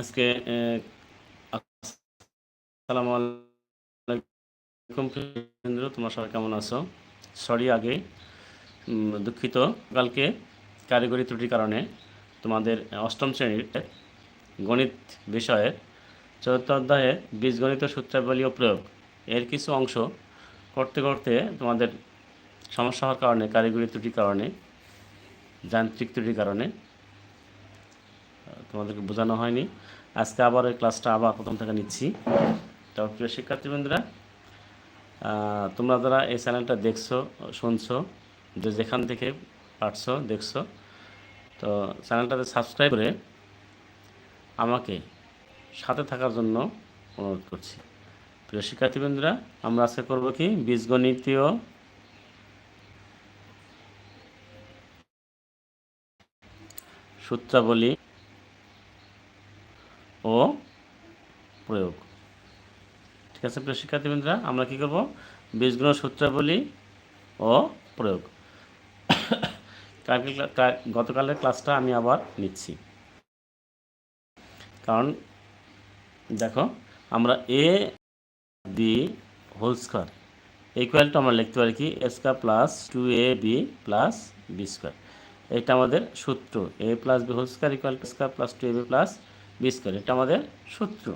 আজকে আসসালামু আলাইকুম কেন্দ্র, তোমরা সবাই কেমন আছো? সরি আগে দুঃখিত। কালকে কারিগরি ত্রুটির কারণে তোমাদের অষ্টম শ্রেণির গণিত বিষয়ের চতুর্থ অধ্যায়ে বীজগণিত সূত্রাবলী ও প্রয়োগ এর কিছু অংশ করতে করতে তোমাদের সমস্যা হওয়ার কারণে, কারিগরি ত্রুটির কারণে, যান্ত্রিক ত্রুটির কারণে তোমাদেরকে বোঝানো হয়নি। আজকে আবার ওই ক্লাসটা আবার প্রথম থেকে নিচ্ছি। তো প্রিয় শিক্ষার্থীবৃন্দরা তোমরা যারা এই চ্যানেলটা দেখছ, শুনছো, যে যেখান থেকে পারছ, দেখছ, তো চ্যানেলটাতে সাবস্ক্রাইব করে আমাকে সাথে থাকার জন্য অনুরোধ করছি। প্রিয় শিক্ষার্থীবৃন্দরা, আমরা আজকে করব কি? বীজগণিতীয় সূত্রাবলী ও প্রয়োগ। ঠিক আছে, প্রিয় শিক্ষার্থীবৃন্দরা, আমরা কি করব? বীজগুণ সূত্রাবলী ও প্রয়োগ। কালকে গতকালের ক্লাসটা আমি আবার নিচ্ছি। কারণ, দেখো, আমরা A, B, whole square equal to আমরা লিখতে পারি কি? A square plus two A B plus B square এটা আমাদের সূত্র A plus B whole square equal to square plus two A B plus B square এটা আমাদের সূত্র।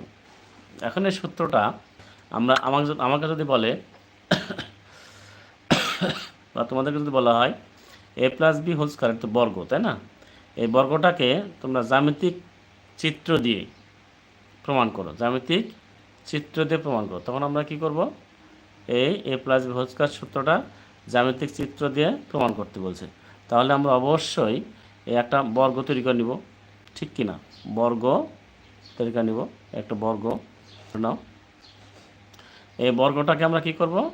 এখন এই সূত্রটা আমরা আমাকে আমাকে যদি বলে, বা তোমাদেরকে যদি বলা হয় A plus B whole square তো বর্গ, তাই না? এই বর্গটাকে তোমরা জ্যামিতিক চিত্র দিয়ে প্রমাণ করো, জ্যামিতিক চিত্র দিয়ে প্রমাণ করো। তখন আমরা কি করব? এই A plus B whole square সূত্রটা জ্যামিতিক চিত্র দিয়ে প্রমাণ করতে বলছে। তাহলে আমরা অবশ্যই এই একটা বর্গ তৈরি করে নিব, ঠিক কি না বর্গ তৈরি করে নিব, একটা বর্গ, নাও। এই বর্গটাকে আমরা কি করব?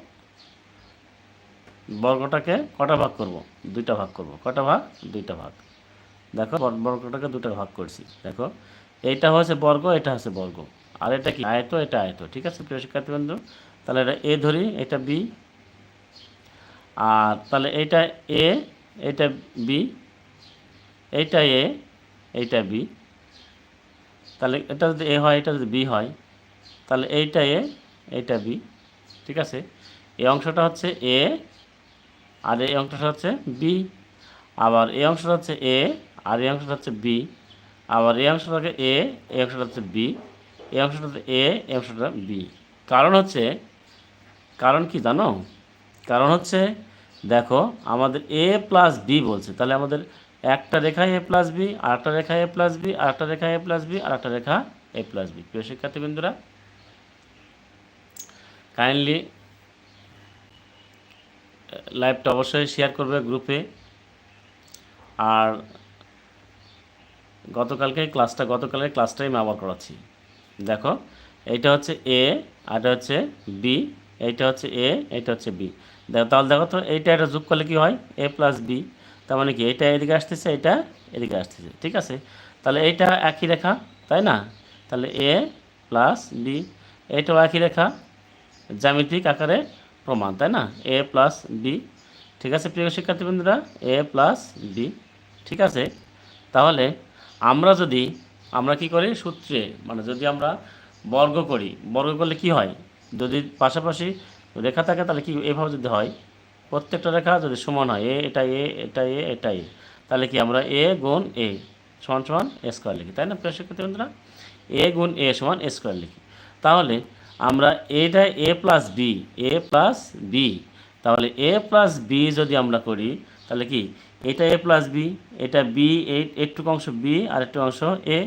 বর্গটাকে কটা ভাগ করব? দুইটা ভাগ করব। কটা ভাগ? দুইটা ভাগ। দেখো, বর- বর্গটাকে দুটো ভাগ করছি। দেখো, এইটা হচ্ছে বর্গ, এটা হচ্ছে বর্গ। আর এটা কি? আয়ত, এটা আয়ত। ঠিক আছে, প্রিয় শিক্ষার্থীবৃন্দ? তাহলে এটা এ ধরি, এটা বি। আর তাহলে এইটা এ এটা বি, এইটা এ, এইটা বি। তাহলে এটা যদি এ হয়, এটা যদি বি হয়, তাহলে এইটা এ, এইটা বি, ঠিক আছে? এই অংশটা হচ্ছে এ, আর এই অংশটা হচ্ছে বি, আবার এই অংশটা হচ্ছে এ, আর এই অংশটা হচ্ছে বি, আবার এই অংশটাকে এ, এই অংশটা হচ্ছে বি, এই অংশটা হচ্ছে এ, এই অংশটা বি। কারণ হচ্ছে, কারণ কি জানো? কারণ হচ্ছে, দেখো, আমাদের এ প্লাস বি বলছে, তাহলে আমাদের একটা রেখা এ প্লাস বি আর একটা রেখা এ প্লাস বি আর একটা রেখা এ প্লাস বি আর একটা রেখা এ প্লাস বি প্রিয় শিক্ষার্থীবৃন্দরা কাইন্ডলি লাইভটা অবশ্যই শেয়ার করবে গ্রুপে আর গতকালকে ক্লাসটা গতকালের ক্লাসটাই আমি আবার করাচ্ছি। দেখো, এইটা হচ্ছে এ আর এটা হচ্ছে বি এইটা হচ্ছে এ এইটা হচ্ছে বি দেখো, তাহলে দেখো তো, এইটা এটা যোগ করলে কি হয়? এ প্লাস বি তার মানে কি? এটা এদিকে আসতেছে, এটা এদিকে আসতেছে। ঠিক আছে? তাহলে এইটা একই রেখা, তাই না? তাহলে এ প্লাস বি এইটাও একই রেখা, জ্যামিতিক আকারে প্রমাণ, তাই না? A plus B. ঠিক আছে, প্রিয় শিক্ষার্থীবৃন্দরা? এ প্লাস বি। ঠিক আছে? তাহলে আমরা যদি, আমরা কি করি? সূত্রে মানে যদি আমরা বর্গ করি, বর্গ করলে কি হয়? যদি পাশাপাশি রেখা থাকে, তাহলে কি এভাবে যদি হয়? প্রত্যেকটা রেখা যদি সমান হয়, এ, এটা এ এটা এ এটা এ, তাহলে কি আমরা এ গুণ এ সমান সমান এ স্কোয়ার লিখি, তাই না প্রিয় শিক্ষার্থীবৃন্দরা এ গুণ এ সমান এ স্কোয়ার লিখি। তাহলে আমরা এটা A plus B, A plus B, তাহলে এ প্লাস বি যদি আমরা করি, তাহলে কি? এটা এ প্লাস বি, এটা বি একটু অংশ বি আর একটু অংশ এ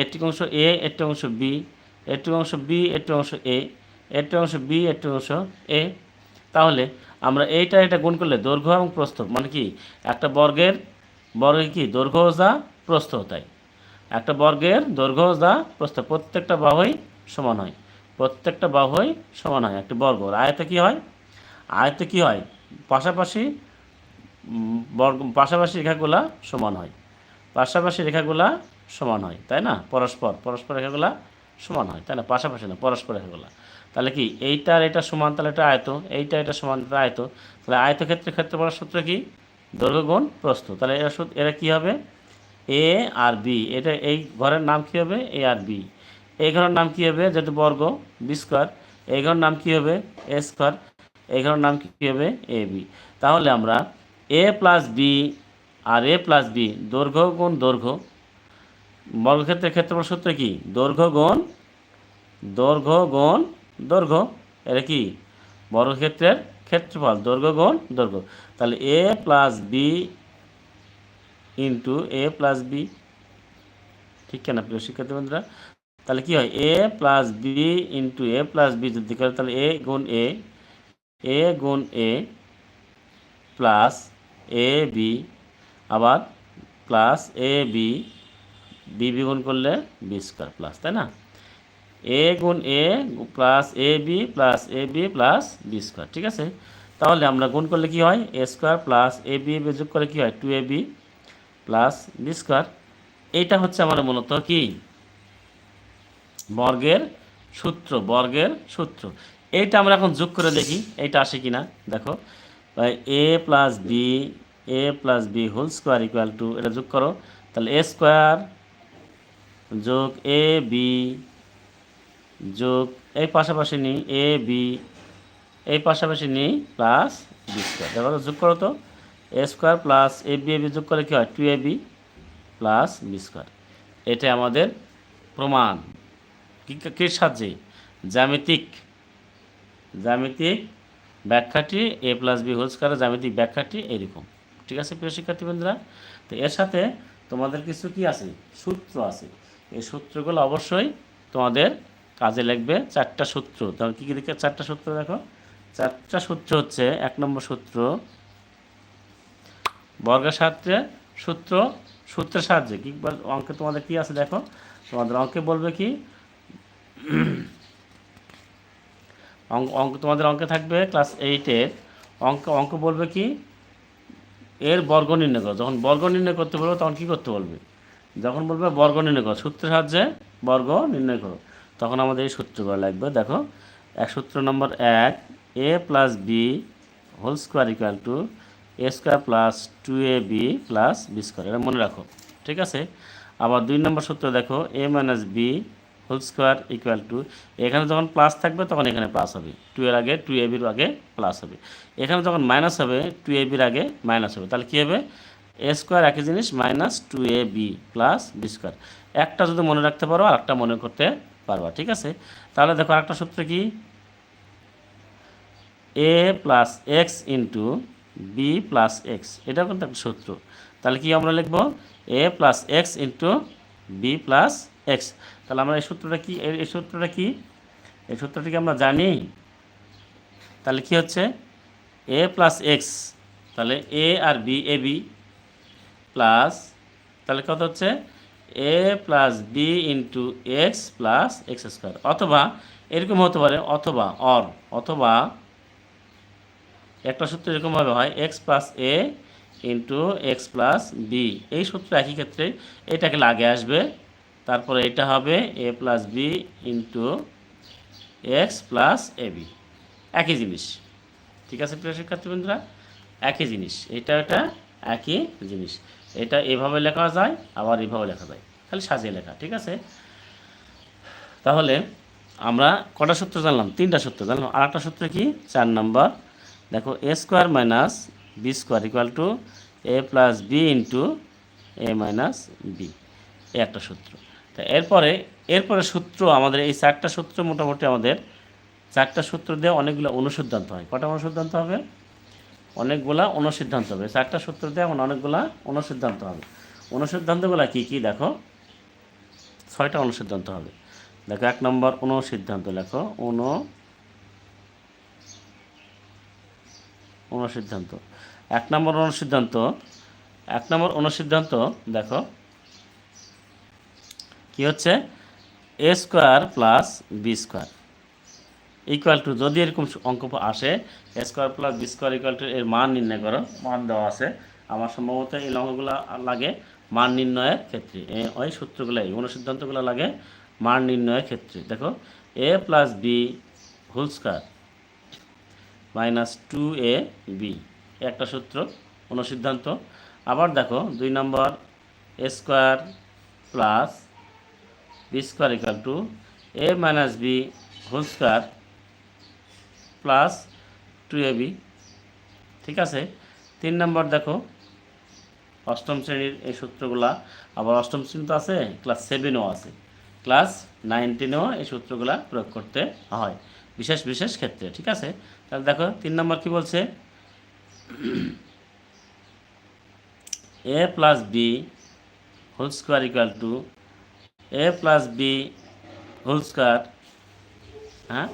একটু অংশ এ একটু অংশ বি একটু অংশ বি একটু অংশ এ একটু অংশ বি একটু অংশ এ। তাহলে আমরা এইটা এটা গুণ করলে দৈর্ঘ্য এবং প্রস্থ মানে কি? একটা বর্গের, বর্গে কি? দৈর্ঘ্য যা প্রস্থ তাই। একটা বর্গের দৈর্ঘ্য যা প্রস্থ, প্রত্যেকটা বাহুই সমান হয়। প্রত্যেকটা বাহুই সমান হয়, একটা বর্গ। আয়তে কি হয়? আয়তে কি হয়? পাশাপাশি বর্গ, পাশাপাশি রেখাগুলা সমান হয়। পাশাপাশি রেখাগুলা সমান হয়, তাই না? পরস্পর পরস্পর রেখাগুলা সমান হয় না পাশাপাশি না, পরস্পর রেখাগুলা তাহলে কি এইটা আর এটা সমান, তাহলে এটা আয়ত, এইটা এটা সমান, এটা আয়ত। তাহলে আয়ত ক্ষেত্রে ক্ষেত্রে বলার সূত্র কি? দৈর্ঘ্য গুণ প্রস্থ। তাহলে এরা এরা কী হবে? এ আর বি। এটা এই ঘরের নাম কী হবে? এ আর বি। এই ঘরের নাম কী হবে? যেহেতু বর্গ, বি স্কোয়ার, এই ঘরের নাম কী হবে? এ স্কোয়ার, এই ঘরের নাম কী হবে? A B. তাহলে আমরা এ প্লাস বি আর এ প্লাস বি, দৈর্ঘ্য গুণ দৈর্ঘ্য বর্গক্ষেত্রের ক্ষেত্রফল সূত্র কি? দৈর্ঘ্য গুণ দৈর্ঘ্য গুণ, দৈর্ঘ্য। এটা কি? বর্গক্ষেত্রের ক্ষেত্রফল, দৈর্ঘ্য গুণ, দৈর্ঘ্য। তাহলে A plus B into A plus B. ঠিক কেনা প্রিয় শিক্ষার্থী বন্ধুরা? তাহলে কি হয়? A plus B into A plus B যদি করে, তাহলে এ গুণ এ এ গুণ এ প্লাস এ বি। আবার প্লাস এ বি বি গুণ করলে বি স্কোয়ার প্লাস, তাই না? এ গুণ A plus A B plus A B plus B square, ঠিক আছে? তাহলে আমরা গুণ করলে কি হয়? A square plus A B যোগ করে কি হয়? Two A B plus B square. এইটা হচ্ছে আমার মূলত কি? বর্গের সূত্র বর্গের সূত্র। এইটা আমরা এখন যোগ করে দেখি, এইটা আসে কিনা? দেখো A plus B, A plus B whole square equal to, এটা যোগ করো। তাহলে এ স্কোয়ার যোগ এ বি, যোগ, এই পাশাপাশি নিই এ বি, এই পাশাপাশি নিই প্লাস বি স্কোয়ার। দেখো যোগ করো তো। A square plus A B A B যোগ করে কী হয়? Two A B plus B square. এটা আমাদের প্রমাণ। কী সাহায্যে? জ্যামিতিক। জ্যামিতিক ব্যাখ্যাটি এ প্লাস বি হোল স্কোয়ারের জ্যামিতিক ব্যাখ্যাটি এরকম ঠিক আছে, প্রিয় শিক্ষার্থী বন্ধুরা তো এর সাথে তোমাদের কিছু কি আছে? সূত্র আছে। এই সূত্রগুলো অবশ্যই তোমাদের কাজে লাগবে। চারটা সূত্র। তখন কী কী দেখে চারটা সূত্র দেখো। চারটা সূত্র হচ্ছে, এক নম্বর সূত্র, বর্গের সাহায্যে সূত্র, সূত্রের সাহায্যে। কি অঙ্কে তোমাদের কি আছে দেখো। তোমাদের অঙ্কে বলবে কি? অঙ্ক তোমাদের অঙ্কে থাকবে ক্লাস এইটের অঙ্ক অঙ্ক বলবে কি? এর বর্গ নির্ণয় করো। যখন বর্গ নির্ণয় করতে বলবে, তখন কী করতে বলবে? যখন বলবে বর্গ নির্ণয় করো, সূত্রের সাহায্যে বর্গ নির্ণয় করো, তখন আমাদের এই সূত্রগুলো লাগবে। দেখো, এক সূত্র নম্বর এক a plus b whole square equal to a square plus two a b plus b square এটা মনে রাখো, ঠিক আছে? আবার দুই নম্বর সূত্র দেখো a minus b whole square equal to এখানে যখন প্লাস থাকবে, তখন এখানে প্লাস হবে। টু এর আগে টু এ বির আগে প্লাস হবে। এখানে যখন মাইনাস হবে টু এ বির আগে মাইনাস হবে। তাহলে কী হবে? এ স্কোয়ার একই জিনিস minus two a b plus b square একটা যদি মনে রাখতে পারো আর একটা মনে করতে পারবা, ঠিক আছে? তাহলে দেখো আরেকটা সূত্র কি? A plus x into b plus x এটাও কিন্তু একটা সূত্র। তাহলে কি আমরা লিখব? A plus x into b plus x তাহলে আমরা এই সূত্রটা কি, এই সূত্রটা কি? এই সূত্রটিকে আমরা জানি? তাহলে কি হচ্ছে? এ প্লাস এক্স তাহলে এ আর বি এ বি প্লাস, তাহলে কত হচ্ছে? A plus b into x plus x square. অথবা এরকম হতে পারে, অথবা অর অথবা একটা সূত্র এরকমভাবে হয় x plus a into x plus b এই সূত্র একই ক্ষেত্রে এটাকে লাগে আসবে, তারপরে এটা হবে a plus b into x plus a b একই জিনিস। ঠিক আছে প্রিয় শিক্ষার্থী একই জিনিস। এটা এটা একই জিনিস। এটা এভাবে লেখা যায়, আবার এভাবে লেখা যায়। খালি সাজিয়ে লেখা, ঠিক আছে? তাহলে আমরা কটা সূত্র জানলাম? তিনটা সূত্র জানলাম। আর একটা সূত্র কি? চার নম্বর। দেখো, a square minus b square equal to a plus b into a minus b. এ একটা সূত্র। তা এরপরে এরপরে সূত্র আমাদের, এই চারটা সূত্র মোটামুটি আমাদের, চারটা সূত্র দিয়ে অনেকগুলো অনুসিদ্ধান্ত হয়। কটা অনুসিদ্ধান্ত হবে? অনেকগুলা অনুসিদ্ধান্ত হবে। চারটা সূত্র দিয়ে এমন অনেকগুলা অনুসিদ্ধান্ত হবে। অনুসিদ্ধান্তগুলো কী কী? দেখো, ছয়টা অনুসিদ্ধান্ত হবে। দেখো, এক নম্বর অনুসিদ্ধান্ত, লেখো, অনু অনুসিদ্ধান্ত। এক নম্বর অনুসিদ্ধান্ত, এক নম্বর অনুসিদ্ধান্ত, দেখো, কি হচ্ছে? A square plus b square. Equal to যদি এরকম অঙ্ক আসে square plus b square equal to এর মান নির্ণয় করো। মান দেওয়া আছে। আমার সম্ভবত এই অঙ্কগুলো লাগে মান নির্ণয়ের ক্ষেত্রে। ওই সূত্রগুলো এই অনুসিদ্ধান্তগুলো লাগে মান নির্ণয়ের ক্ষেত্রে। দেখো a plus b whole square minus two a b একটা সূত্র অনুসিদ্ধান্ত আবার দেখো, দুই নম্বর a square plus b square equal to a minus b whole square plus two a b. ঠিক আছে? তিন নম্বর দেখো। অষ্টম শ্রেণির এই সূত্রগুলা। আবার অষ্টম শ্রেণি তো আছে ক্লাস সেভেনও আছে। ক্লাস নাইন টেনেও এই সূত্রগুলা প্রয়োগ করতে হয়। বিশেষ বিশেষ ক্ষেত্রে, ঠিক আছে? তাহলে দেখো, তিন নম্বর কি বলছে? A plus b whole square equal to a plus b whole square হ্যাঁ?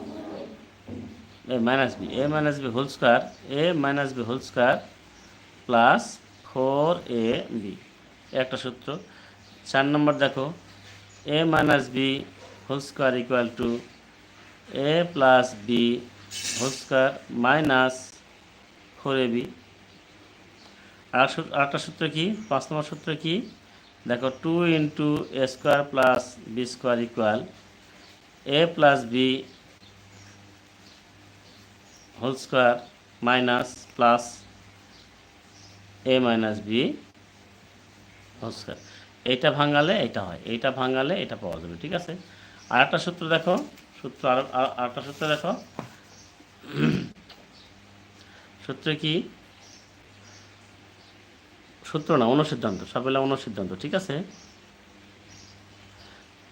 Minus b a minus b whole square a minus b whole square plus four a b একটা সূত্র। চার নম্বর দেখো। A minus b whole square equal to a plus b whole square minus four a b আর আরেকটা সূত্র কি? পাঁচ নম্বর সূত্র কি? দেখো two into a square plus b square equal a plus b whole square minus plus a minus b whole square এইটা ভাঙালে এটা হয়। এইটা ভাঙালে এটা পাওয়া যাবে, ঠিক আছে? আর একটা সূত্র দেখো, সূত্র আর আরেকটা সূত্র দেখো। সূত্র কি? সূত্র না, অনুসিদ্ধান্ত সবেলা অনুসিদ্ধান্ত, ঠিক আছে?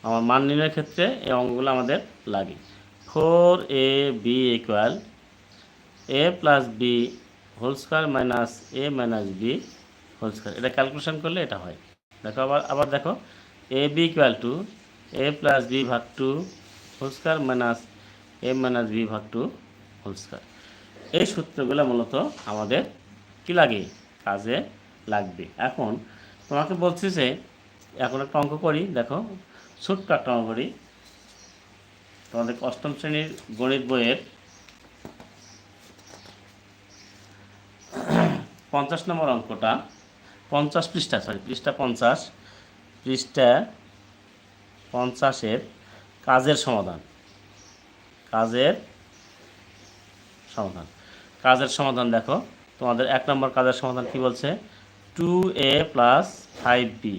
আমার মান নির্ণয়ের ক্ষেত্রে এই অঙ্কগুলো আমাদের লাগে। Four a b equal a plus b whole square minus a minus b whole square এটা ক্যালকুলেশন করলে এটা হয়। দেখো আবার আবার দেখো। A b equal to a plus b ভাগ two whole square minus a minus b ভাগ টু হোল স্কোয়ার এই সূত্রগুলো মূলত আমাদের কি লাগে? কাজে লাগবে। এখন তোমাকে বলছি যে, এখন একটা অঙ্ক করি, দেখো। ছোট্ট একটা অঙ্ক করি। তোমাদের অষ্টম শ্রেণির গণিত বইয়ের পঞ্চাশ নম্বর অঙ্কটা, পঞ্চাশ পৃষ্ঠা সরি পৃষ্ঠা পঞ্চাশ, পৃষ্ঠা পঞ্চাশের কাজের সমাধান। কাজের সমাধান। কাজের সমাধান দেখো, তোমাদের এক নম্বর কাজের সমাধান কি বলছে? Two a plus five b.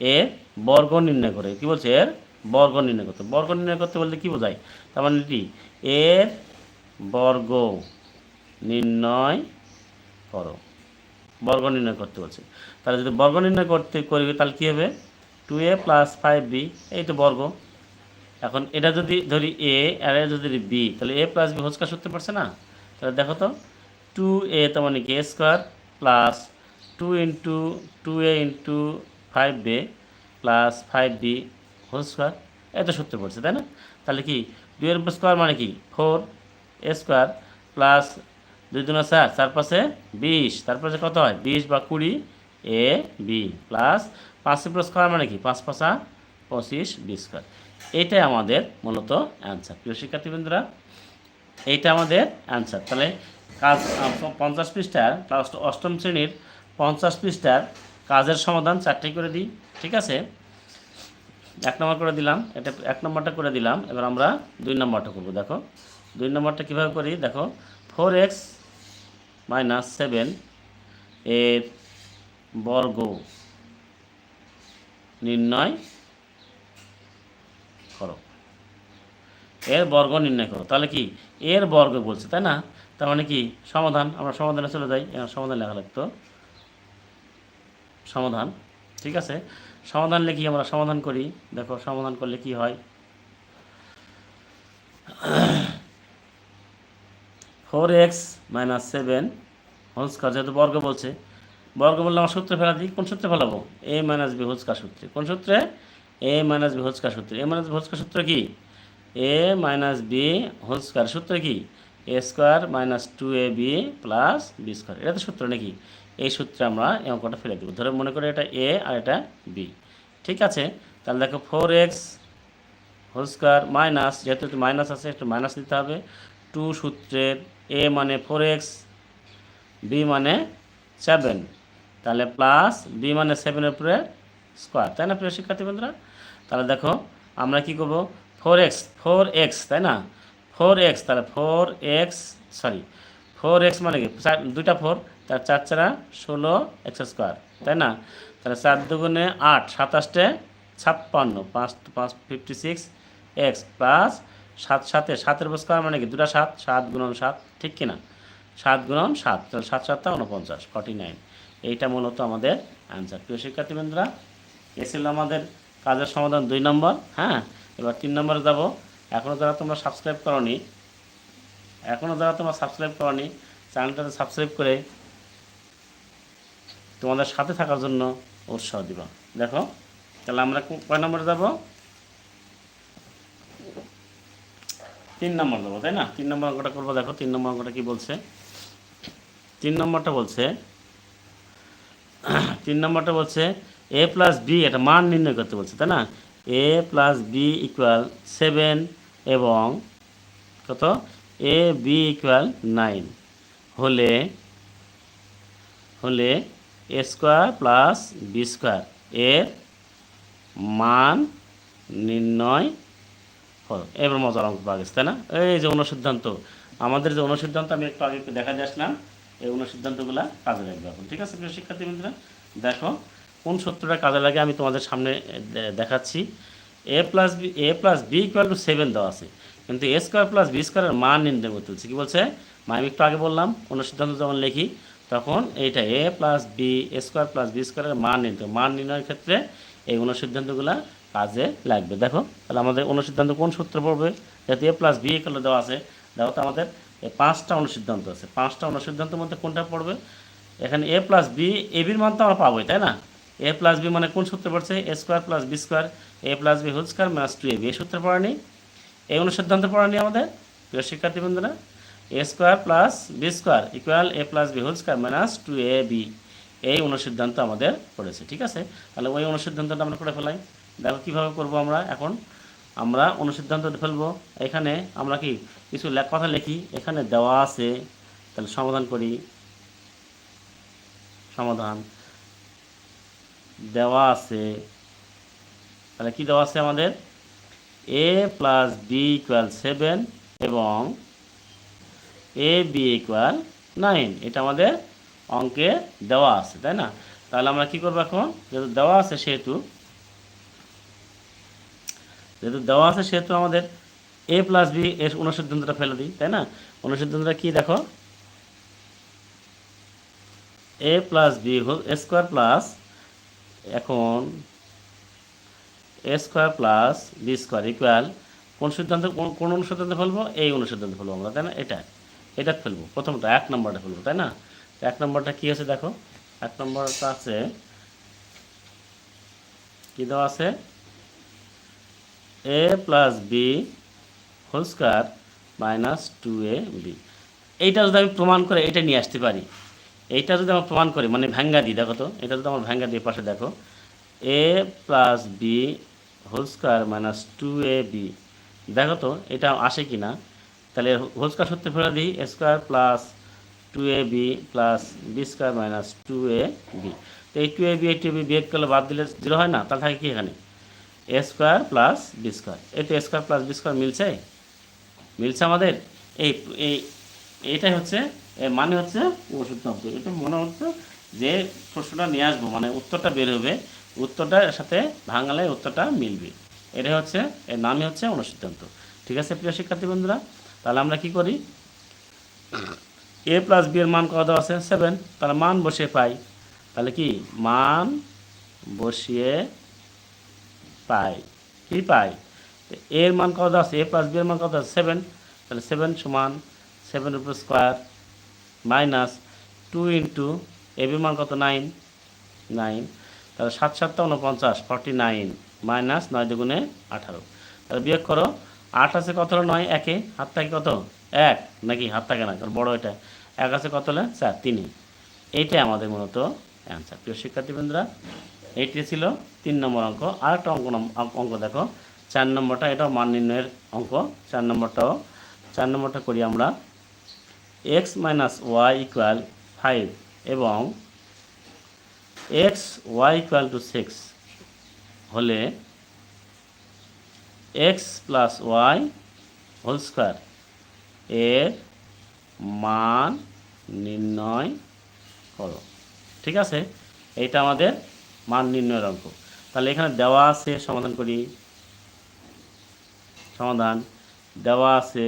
এর বর্গ নির্ণয় করে, কি বলছে? এর বর্গ নির্ণয় করতে। বর্গ নির্ণয় করতে বলতে কি বোঝায়? তার মানে কি? এর বর্গ নির্ণয় করো। বর্গ নির্ণয় করতে বলছে। তাহলে যদি বর্গ নির্ণয় করতে করবে, তাহলে কী হবে? Two a plus five b এই তো বর্গ। এখন এটা যদি ধরি এ আর এ যদি বি তাহলে এ প্লাস বি হোস্কার সূত্রে পারছে না? তাহলে দেখো তো টু এ তো মানে কি? A square plus two into two a into five b plus five b whole square এটা সূত্রে পড়ছে, তাই না? তাহলে কি? দুই এর স্কোয়ার মানে কি? ফোর এ স্কোয়ার প্লাস দুই দুনা চার চার পাশে বিশ তার পাশে কত হয়? বিশ বা কুড়ি এ বি প্লাস পাঁচ প্লাস স্কোয়ার মানে কি? পাঁচ পাঁচা পঁচিশ বি স্কোয়ার এইটাই আমাদের মূলত অ্যান্সার প্রিয় শিক্ষার্থীবৃন্দরা, এইটা আমাদের অ্যান্সার তাহলে কাজ পঞ্চাশ পৃষ্ঠার ক্লাস অষ্টম শ্রেণির পঞ্চাশ পৃষ্ঠার কাজের সমাধান চারটে করে দিই, ঠিক আছে? এক নম্বর করে দিলাম, এটা এক নম্বরটা করে দিলাম, এবার আমরা দুই নম্বরটা করব। দেখো, দুই নম্বরটা কীভাবে করি? দেখো ফোর এক্স মাইনাস সেভেন এর বর্গ নির্ণয় করো। এর বর্গ নির্ণয় করো। তাহলে কি? এর বর্গ বলছে, তাই না? তার মানে কি? সমাধান, আমরা সমাধানে চলে যাই। সমাধান লেখা লাগতো। সমাধান, ঠিক আছে? সমাধান লিখি, আমরা সমাধান করি। দেখো, সমাধান করলে কি হয়? Four x minus seven, whole square, যেহেতু বর্গ বলছে, বর্গ বললে আমার সূত্রে ফেলা দিই, কোন সূত্রে ফেলাবো? এ মাইনাস বি হোস্কার সূত্রে। কোন সূত্রে? এ মাইনাস বি হোস্কার সূত্রে। এ মাইনাস বি হোস্কার সূত্র কি? A minus b whole square সূত্র কি? A square minus two a b plus b square. এটা তো সূত্র নাকি? এই সূত্রে আমরা এই অঙ্কটা ফেলে দেবো। ধরে মনে করি এটা এ আর এটা বি। ঠিক আছে? তাহলে দেখো four x whole square minus, যেহেতু একটু মাইনাস আছে, একটু মাইনাস দিতে হবে। টু সূত্রের এ মানে ফোর এক্স, বি মানে সেভেন। তাহলে প্লাস বি মানে সেভেনের উপরে স্কোয়ার, তাই না প্রিয় শিক্ষার্থী বন্ধুরা? তাহলে দেখো, আমরা কি করব? ফোর এক্স ফোর এক্স, তাই না? ফোর এক্স, তাহলে four x, sorry, four x মানে কি? চার, দুইটা ফোর, তার চার চারা ষোলো এক্স স্কোয়ার, তাই না? তাহলে চার দুগুণে আট, সাতাশটে ছাপ্পান্ন, পাঁচ পাঁচ ফিফটি সিক্স এক্স প্লাস সাত, সাতে, সাতের স্কোয়ার মানে কি? দুটা সাত সাত গুণন সাত, ঠিক কিনা সাত গুণন সাত সাত সাতটা উনপঞ্চাশ ফর্টি নাইন। এইটা মূলত আমাদের অ্যান্সার প্রিয় শিক্ষার্থীবৃন্দরা এ আমাদের কাজের সমাধান দুই নম্বর হ্যাঁ? এবার তিন নম্বরে যাব। এখনও যারা তোমরা সাবস্ক্রাইব করনি এখনও যারা তোমরা সাবস্ক্রাইব করনি, চ্যানেলটাতে সাবস্ক্রাইব করে তোমাদের সাথে থাকার জন্য উৎসাহ দিবা। দেখো, তাহলে আমরা কয় নম্বরে যাব? তিন নম্বর দেবো, তাই না? তিন নম্বর অঙ্কটা করব, দেখো তিন নম্বর অঙ্কটা কি বলছে? তিন নম্বরটা বলছে, তিন নম্বরটা বলছে এ প্লাস বি একটা মান নির্ণয় করতে বলছে, তাই না? A plus b equal seven এবং কত? এ বি ইকুয়াল নাইন হলে হলে a square plus b square এর মান নির্ণয় এবার মজার অঙ্ক পাওয়া গেছে, তাই না? এই যে অনুসিদ্ধান্ত, আমাদের যে অনুসিদ্ধান্ত, আমি একটু আগে দেখা যাচ্ছিলাম এই অনুসিদ্ধান্তগুলো কাজে লাগবে এখন, ঠিক আছে প্রিয় শিক্ষার্থীবৃন্দরা? দেখো, কোন সূত্রটা কাজে লাগে আমি তোমাদের সামনে দেখাচ্ছি। A plus b a plus b equal to seven দেওয়া আছে, কিন্তু এ স্কোয়ার প্লাস বি স্কোয়ারের মান নির্ণয় করতে হচ্ছে, কী বলছে? আমি একটু আগে বললাম, অনুসিদ্ধান্ত যখন লিখি, তখন এইটা a plus b square plus b স্কোয়ারের মান নির্ণয় মান নির্ণয়ের ক্ষেত্রে এই অনুসিদ্ধান্তগুলো কাজে লাগবে। দেখো, তাহলে আমাদের অনুসিদ্ধান্ত কোন সূত্র পড়বে? যাতে এ প্লাস বি ইকুয়াল দেওয়া আছে। দেখো তো আমাদের এই পাঁচটা অনুসিদ্ধান্ত আছে। পাঁচটা অনুসিদ্ধান্তের মধ্যে কোনটা পড়বে? এখানে এ প্লাস বি এ বির মান তো আমরা পাবোই, তাই না? এ প্লাস বি মানে কোন সূত্রে পড়ছে? A square plus b square a plus b whole square minus two a b এই সূত্রে পড়ানি এই অনুসিদ্ধান্ত পড়ানি আমাদের, প্রিয় শিক্ষার্থী বন্ধুরা a square plus b square equal a plus b whole square minus two a b এই অনুসিদ্ধান্ত আমাদের পড়েছে, ঠিক আছে? তাহলে ওই অনুসিদ্ধান্তটা আমরা করে ফেলাই। দেখো কীভাবে করব আমরা এখন? আমরা অনুসিদ্ধান্ত ফেলব। এখানে আমরা কি কিছু কথা লিখি। এখানে দেওয়া আছে। তাহলে সমাধান করি। সমাধান। দেওয়া আছে। তাহলে কি দেওয়া আছে আমাদের? A plus b equal seven এবং এ বি ইকুয়াল নাইন এটা আমাদের অঙ্কে দেওয়া আছে, তাই না? তাহলে আমরা কি করব এখন? যেহেতু দেওয়া আছে সেহেতু যেহেতু দেওয়া আছে, সেহেতু আমাদের এ প্লাস বি এর অনুসিদ্ধান্তটা ফেলে দিই, তাই না? অনুসিদ্ধান্তটা কি দেখো? A plus b whole square plus এখন a square plus b square equal কোন সিদ্ধান্ত কোন- অনুসিদ্ধান্ত ফেলব? এই অনুসিদ্ধান্ত ফেলব আমরা, তাই না? এটা এটা ফেলব, প্রথমটা, এক নম্বরটা ফেলব, তাই না? এক নম্বরটা কী আছে দেখো? এক নম্বরটা আছে, কী দেওয়া আছে? A plus b whole square minus two a b এইটা যদি আমি প্রমাণ করে এটা নিয়ে আসতে পারি, এইটা যদি আমরা প্রমাণ করি মানে ভ্যাঙ্গা দিই দেখো তো, এটা যদি আমার ভ্যাঙ্গা দিয়ে পাশে দেখো। A plus b whole square minus two a b দেখো তো, এটা আসে কি না? তাহলে হোল স্কোয়ার সত্যি ফেলে দিই a square plus two a b plus b square minus two a b তো এই টু এ বি এই টু বি বিয়োগ করলে বাদ দিলে জিরো হয় না? তাহলে থাকে কি এখানে? A square plus b square এই a square plus b square মিলছে? মিলছে আমাদের? এই এই, এইটাই হচ্ছে, এর মানে হচ্ছে অনুসিদ্ধান্ত এটা মনে হচ্ছে যে প্রশ্নটা নিয়ে আসব মানে উত্তরটা বের হবে। উত্তরটার সাথে ভাঙালে উত্তরটা মিলবে। এটাই হচ্ছে, এর নামই হচ্ছে অনুসিদ্ধান্ত। ঠিক আছে, প্রিয় শিক্ষার্থী বন্ধুরা? তাহলে আমরা কি করি? এ প্লাস বি এর মান কত দেওয়া আছে? সেভেন তাহলে মান বসিয়ে পাই। তাহলে কি? মান বসিয়ে পাই। কি পাই? এর মান কত আছে? এ প্লাস বি এর মান কত আছে? সেভেন তাহলে সেভেন সমান সেভেন উপর square minus two into a বির মান কত? নাইন নাইন তাহলে সাত সাতটা উনপঞ্চাশ ফর্টি নাইন মাইনাস নয় দুগুণে আঠারো। তাহলে বিয়োগ করো, আট আছে কত হলো? নয়, একে। হাত থাকে কত? এক। নাকি হাত থাকে না কারণ বড় এটা। এক আছে কত হলে? চার। তিনই এইটাই আমাদের মূলত অ্যান্সার প্রিয় শিক্ষার্থীবৃন্দরা এইটি ছিল তিন নম্বর অঙ্ক। অঙ্ক নম- অঙ্ক- অঙ্ক দেখো। চার নম্বরটা এটাও মান নির্ণয়ের অঙ্ক। চার নম্বরটাও চার নম্বরটা করি আমরা। X minus y equal five এবং x y equal to six হলে x plus y whole square এর মান নির্ণয় করো। ঠিক আছে? এইটা আমাদের মান নির্ণয়ের অঙ্ক। তাহলে এখানে দেওয়া আছে, সমাধান করি। সমাধান। দেওয়া আছে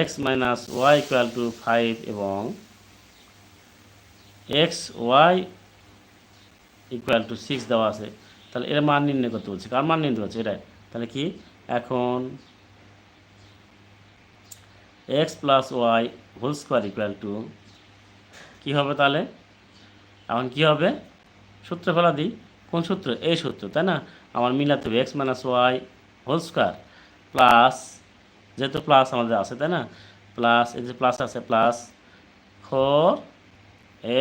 x minus y equal to five এবং x y equal to six দেওয়া আছে। তাহলে এর মান নির্ণয় করতে বলছে। কার মান নির্ণয় করছে? এটাই। তাহলে কি? এখন x plus y whole square equal to কী হবে তাহলে? এখন কী হবে? সূত্র ফেলা দিই। কোন সূত্র? এই সূত্র, তাই না? আমার মিলাতে হবে x minus y whole square plus যেহেতু প্লাস আমাদের আছে, তাই না? প্লাস এই যে প্লাস আছে, প্লাস ফোর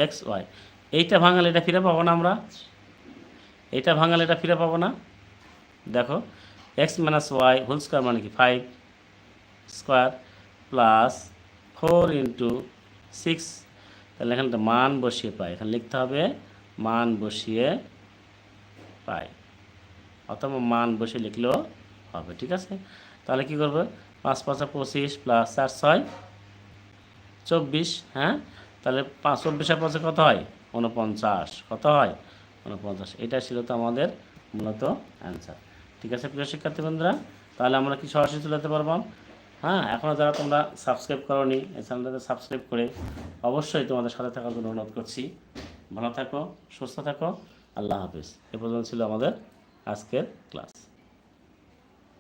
এক্স ওয়াই। এইটা ভাঙালে এটা ফিরে পাবো না আমরা? এইটা ভাঙালে এটা ফিরে পাবো না? দেখো, x minus y whole square মানে কি? Five square plus four into six তাহলে এখানে তো মান বসিয়ে পাই। এখানে লিখতে হবে মান বসিয়ে পাই। অথবা মান বসিয়ে লিখলেও হবে, ঠিক আছে? তাহলে কি করবে? পাঁচ পাঁচা পঁচিশ প্লাস চার ছয়, চব্বিশ হ্যাঁ? তাহলে পাঁচ চব্বিশের পাঁচে কত হয়? উনপঞ্চাশ কত হয়? উনপঞ্চাশ এটা ছিল তো আমাদের মূলত অ্যান্সার ঠিক আছে প্রিয় শিক্ষার্থী বন্ধুরা? তাহলে আমরা কি সরাসরি চলে যেতে পারবাম হ্যাঁ এখনও যারা তোমরা সাবস্ক্রাইব করোনি, এই চ্যানেলটাতে সাবস্ক্রাইব করে অবশ্যই তোমাদের সাথে থাকার জন্য অনুরোধ করছি। ভালো থাকো, সুস্থ থাকো, আল্লাহ হাফিজ। এ পর্যন্ত ছিল আমাদের আজকের ক্লাস